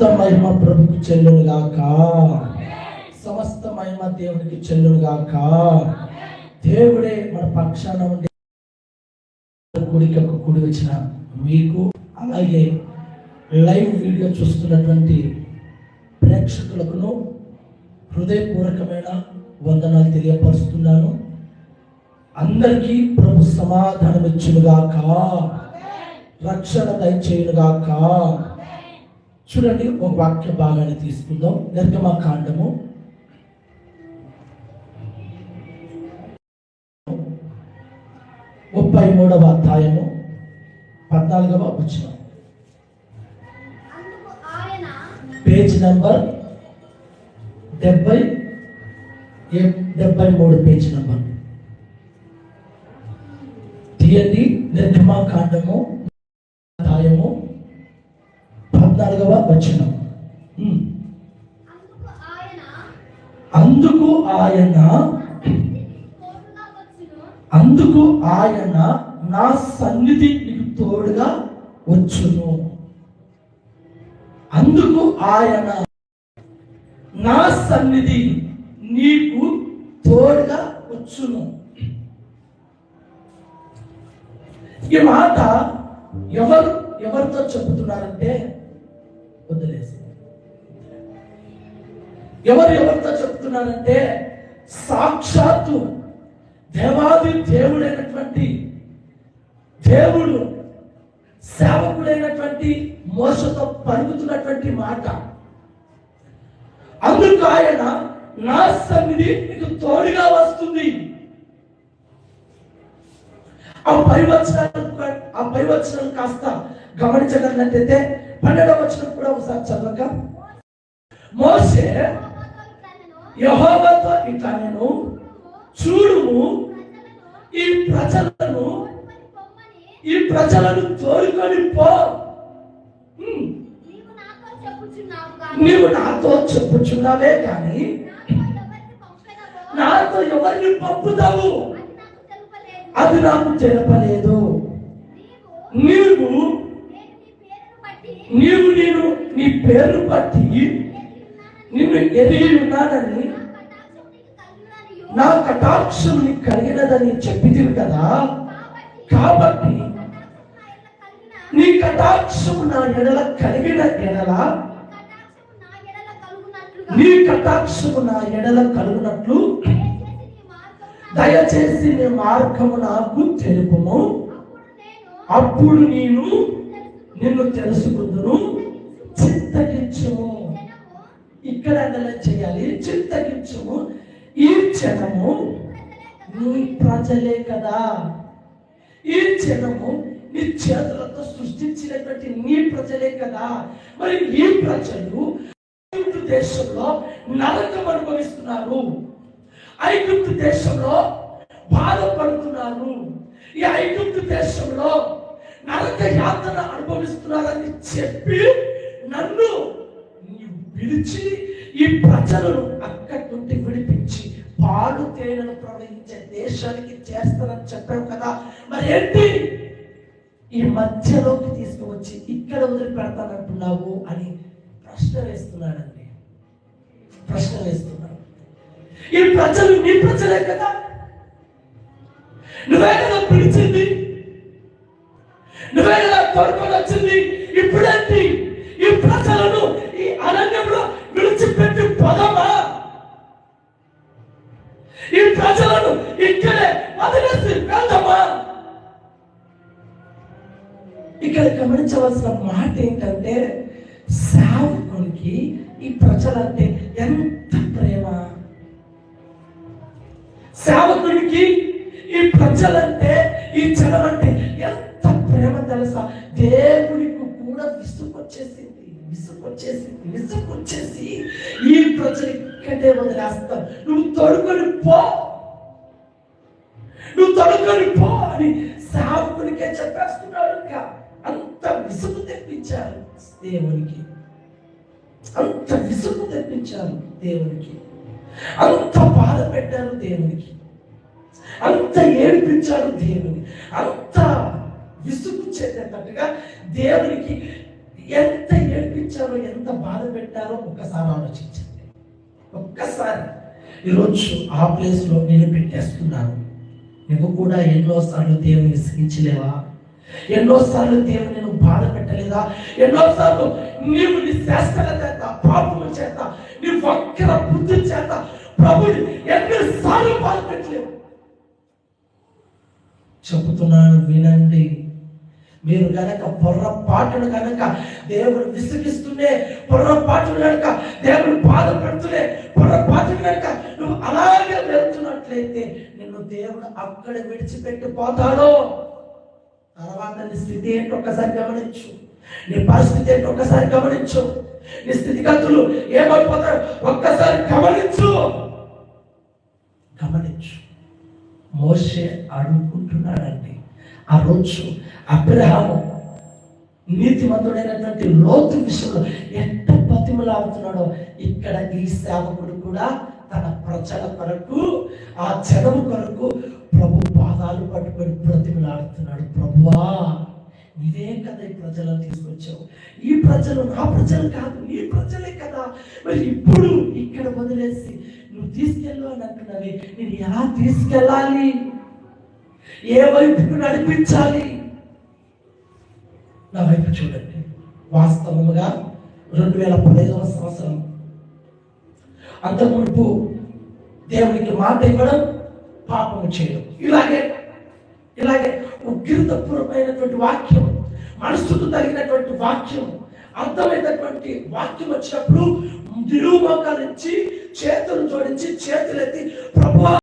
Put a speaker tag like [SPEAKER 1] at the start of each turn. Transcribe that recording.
[SPEAKER 1] సమస్త మహిమ ప్రభుకు చెల్లును గాక సమస్త మహిమ దేవునికి చెల్లును గాక దేవుడే మన పక్షాన ఉండే కుడికకు కుడి వచ్చిన మీకు అలాగే లైవ్ వీడియో చూస్తున్నటువంటి ప్రేక్షకులకును హృదయపూర్వకమైన వందనాలు తెలియపరుస్తున్నాను. అందరికీ ప్రభు సమాధానం ఇచ్చునుగాక రక్షణ దయచేయునుగాక. చూడండి ఒక వాక్య భాగాన్ని తీసుకుందాం. నిర్గమ కాండము ముప్పై మూడవ అధ్యాయము పద్నాలుగవ
[SPEAKER 2] ఆయన
[SPEAKER 1] పేజ్ నంబర్ డెబ్బై డెబ్బై మూడు పేజ్ నంబర్. తీయండి నిర్గమాకాండము అధ్యాయము పద్నాలుగవ వచనం.
[SPEAKER 2] అందుకు ఆయన
[SPEAKER 1] అందుకు ఆయన అందుకు ఆయన నా సన్నిధి నీకు తోడుగా వచ్చును. అందుకు ఆయన నా సన్నిధి నీకు తోడుగా వచ్చును. ఈ మాట ఎవరు ఎవరితో చెబుతున్నారంటే వదిలేసి ఎవరు ఎవరితో చెప్తున్నారంటే సాక్షాత్తు దేవాది దేవుడైనటువంటి దేవుడు సేవకుడైనటువంటి మోసతో పరుగుతున్నటువంటి మాట. అందుకు ఆయన నా సన్నిధి నీకు తోడుగా వస్తుంది. ఆ పై పై కాస్త గమనించగలిగినట్టయితే పన్నెండవ వచనం కూడా ఒకసారి చదవక మోసే
[SPEAKER 2] యహోవతో
[SPEAKER 1] ఇక ఇట్లా నేను చూడుము ఈ ప్రజలను ఈ ప్రజలను తోడుకొని పో.
[SPEAKER 2] నీవు నాతో చెప్పుచున్నావే
[SPEAKER 1] కానీ
[SPEAKER 2] నాతో ఎవరిని
[SPEAKER 1] పంపుతావు?
[SPEAKER 2] అది నాకు తెలపలేదు. నీవు
[SPEAKER 1] నీవు
[SPEAKER 2] నేను నీ బట్టి
[SPEAKER 1] నేను పేరు బట్టి నిన్ను ఎదిగి ఉన్నానని
[SPEAKER 2] నా కటాక్షం నీకు కలిగినదని
[SPEAKER 1] నా చెప్పితివి కదా.
[SPEAKER 2] కాబట్టి
[SPEAKER 1] కాబట్టి
[SPEAKER 2] కటాక్షం నా ఎడల కలిగిన
[SPEAKER 1] నీ కటాక్షము నా ఎడల కలిగిన ఎడల
[SPEAKER 2] నా ఎడల
[SPEAKER 1] నీ కటాక్షము నా ఎడల కలుగునట్లు
[SPEAKER 2] దయచేసి నీ
[SPEAKER 1] మార్గము నాకు తెలుపము.
[SPEAKER 2] అప్పుడు నేను
[SPEAKER 1] నిన్ను తెలుసుకుందును.
[SPEAKER 2] చింతగించము
[SPEAKER 1] ఇక్కడ ఎలా చేయాలి. చింతగించము ఈ క్షణము నీ ప్రజలే కదా. ఈ క్షణము నీ చేతులతో సృష్టించినటువంటి నీ ప్రజలే కదా. మరి ఈ ప్రజలు ఐగుప్తు దేశంలో నరకం అనుభవిస్తున్నారు. ఐగుప్తు దేశంలో బాధపడుతున్నారు. ఈ ఐగుప్తు దేశంలో యాతన అనుభవిస్తున్నారని చెప్పి నన్ను పిలిచి ఈ ప్రజలను అక్కడి నుండి విడిపించి పాలు తేనెను ప్రవహించే దేశానికి చేస్తానని చెప్పావు కదా. మరి ఏంటి? ఈ మధ్యలోకి తీసుకువచ్చి ఇక్కడ వదిలిపెడతానంటున్నావు అని ప్రశ్న వేస్తున్నాడండి. ప్రశ్న వేస్తున్నాడు. ఈ ప్రజలు నీ ప్రజలే కదా. నువ్వే కదా నువ్వేలా కదా కోరుకొని వచ్చింది? ఇప్పుడేంటి? ఈ ప్రజలను ఈ అరణ్యంలో విడిచిపెట్టి పొదమా? ఈ ప్రజలను ఇక్కడే వదిలేసి వెళ్దామా? ఇక్కడ గమనించవలసిన మాట ఏంటంటే సేవకునికి ఈ ప్రజలంటే ఎంత ప్రేమ? సేవకునికి ఈ ప్రజలంటే ఈ జనం అంటే దేవుడికి కూడా విసుకొచ్చేసింది విసుకొచ్చేసింది విసుకొచ్చేసి ఈ ప్రజలు ఇక్కడే వదిలేస్తావు నువ్వు తొడుకొని పో. నువ్వు తొడుకొని పో అని సేవకునికే చెప్పేస్తున్నాడు ఇంకా. అంత విసుగు తెప్పించారు దేవునికి. అంత విసుగు తెప్పించారు దేవునికి. అంత బాధ పెట్టారు దేవునికి. అంత ఏడిపించారు దేవుని అంత విసుగు చెందేటట్టుగా దేవునికి ఎంత ఏడ్పించారో ఎంత బాధ పెట్టారో ఒక్కసారి ఆలోచించండి. ఒక్కసారి. ఈరోజు ఆ ప్లేస్లో నేను పెట్టేస్తున్నాను. నువ్వు కూడా ఎన్నోసార్లు దేవుని విసిగించలేవా? ఎన్నోసార్లు దేవుని నేను బాధ పెట్టలేదా? ఎన్నోసార్లు నీవు నీ శ్రేష్టల చేత పాపముల చేత నీ వక్ర బుద్ధి చేత ప్రభుని ఎన్నిసార్లు బాధ పెట్టలేవు? చెబుతున్నాను వినండి. మీరు కనుక పొర్రపాటును కనుక దేవుడు విసిగిస్తూనే పొర్రపాటును కనుక దేవుడు బాధపడుతూనే పొర్రపాటును కనుక నువ్వు అలాగే వెళ్తున్నట్లయితే నిన్ను దేవుడు అక్కడ విడిచిపెట్టి పోతాడో తర్వాత నీ స్థితి ఏంటో ఒక్కసారి గమనించు. నీ పరిస్థితి ఏంటో ఒక్కసారి గమనించు. నీ స్థితిగతులు ఏమైపోతాడు ఒక్కసారి గమనించు. గమనించు. మోసే అడుగుకుంటున్నాడండి ఆ రోజు అబ్రహాము నీతిమంతుడైనటువంటి లోతు విషయంలో ఎంత బతిమలాడుతున్నాడో ఇక్కడ ఈ సేవకుడు కూడా తన ప్రజల కొరకు ఆ జనము కొరకు ప్రభు పాదాలు పట్టుకొని బ్రతిమలాడుతున్నాడు. ప్రభువా ఇదే కదా ఈ ప్రజలను తీసుకొచ్చావు. ఈ ప్రజలు నా ప్రజలు కాదు నీ ప్రజలే కదా. మరి ఇప్పుడు ఇక్కడ వదిలేసి నువ్వు తీసుకెళ్ళు అని అంటున్నావి. నేను ఎలా తీసుకెళ్ళాలి? ఏ వైపుకు నడిపించాలి? నా వైపు చూడండి. వాస్తవముగా రెండు వేల పదిహేనవ సంవత్సరం. అంత మునుపు దేవునికి మాట ఇవ్వడం పాపము చేయడం. ఇలాగే ఇలాగే ఉగ్రతపూర్వమైనటువంటి వాక్యం మనసుకు తగినటువంటి వాక్యం అర్థమైనటువంటి వాక్యం వచ్చినప్పుడు నిరూపకాలు చేతులు జోడించి చేతులెత్తి ప్రభు